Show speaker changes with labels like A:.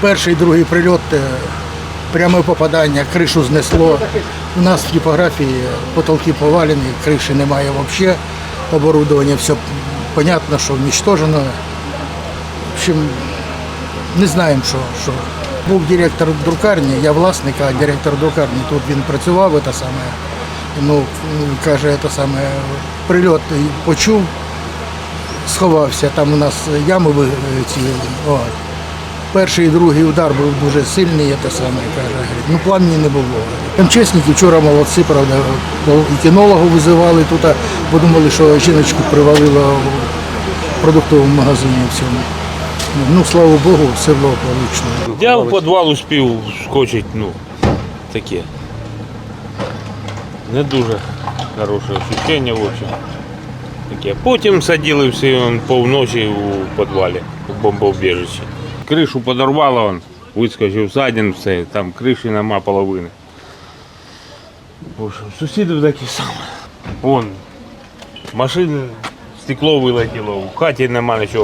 A: Перший, другий прильот, е, пряме попадання, кришу знесло. У нас в типографії потолки повалені, криші немає взагалі. Оборудовання все понятно, що уничтожено. В общем, не знаємо, що. що. Був директор друкарні, я власник, а директор друкарні тут він працював, це саме. Ну, каже, це саме прильот почув, сховався. Там у нас ями ці. О, Перший і другий удар був дуже сильний, те саме каже. Ну пламені не було. МЧСники вчора молодці, правда, і кінологу визивали тут, подумали, що жіночку привалило в продуктовому магазині в цьому. Ну, слава Богу, все було получено.
B: Я в підвал успів скочити, ну, таке. Не дуже хороше ощущення в общем. Таке. Потім сиділи всі повночі у підвалі, в бомбоубіжищі. Кришу подорвало, он, вискочив задін, все, там криші нема половини. В общем, сусідів такі самі. Вон, машини, стекло вилетіло, в хаті нема нічого.